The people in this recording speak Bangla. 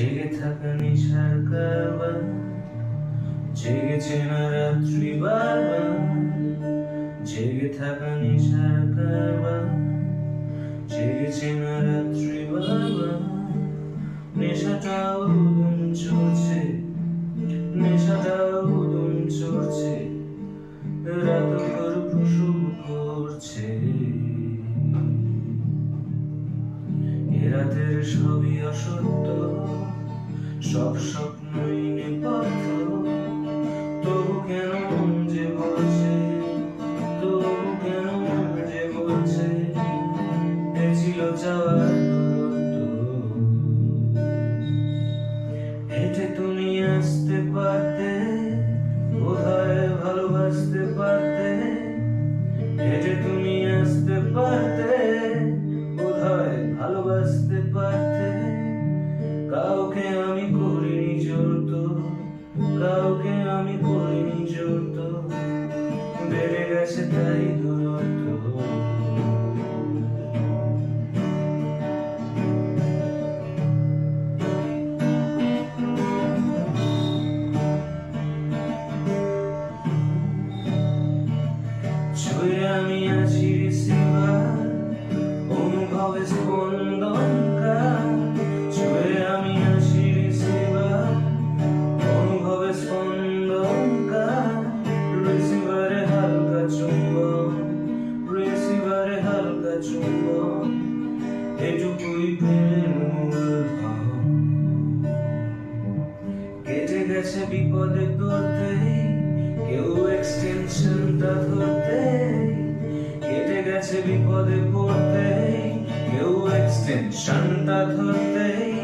জেগে থাকা নিশার কারবার জেগেছে না রাত্রি বারবার, জেগে থাকা নিশার কারবার জেগেছে না রাত্রি বারবার। নেশাটাও উদুম চলছে, নেশাটাও উদুম চলছে রাত প্রসব করছে। রাতের সবই অসত্য। সব স্বপ্নই নেপথ্য তবু কেন যে বলছে? তবু কেন মন যে বলছে? এ যাওয়ার হেঁটে তুমি আসতে পারতে, বোধহয় ভালোবাসতে পারতে। হেঁটে তুমি আসতে পারতে Çöğüren mi acil silah Onun kahvesi konulur গেছে বিপদে পড়তে কেউ এক্সটেনশনটা ধরতে কেটে গেছে বিপদে পড়তে কেউ এক্সটেনশনটা ধরতেই।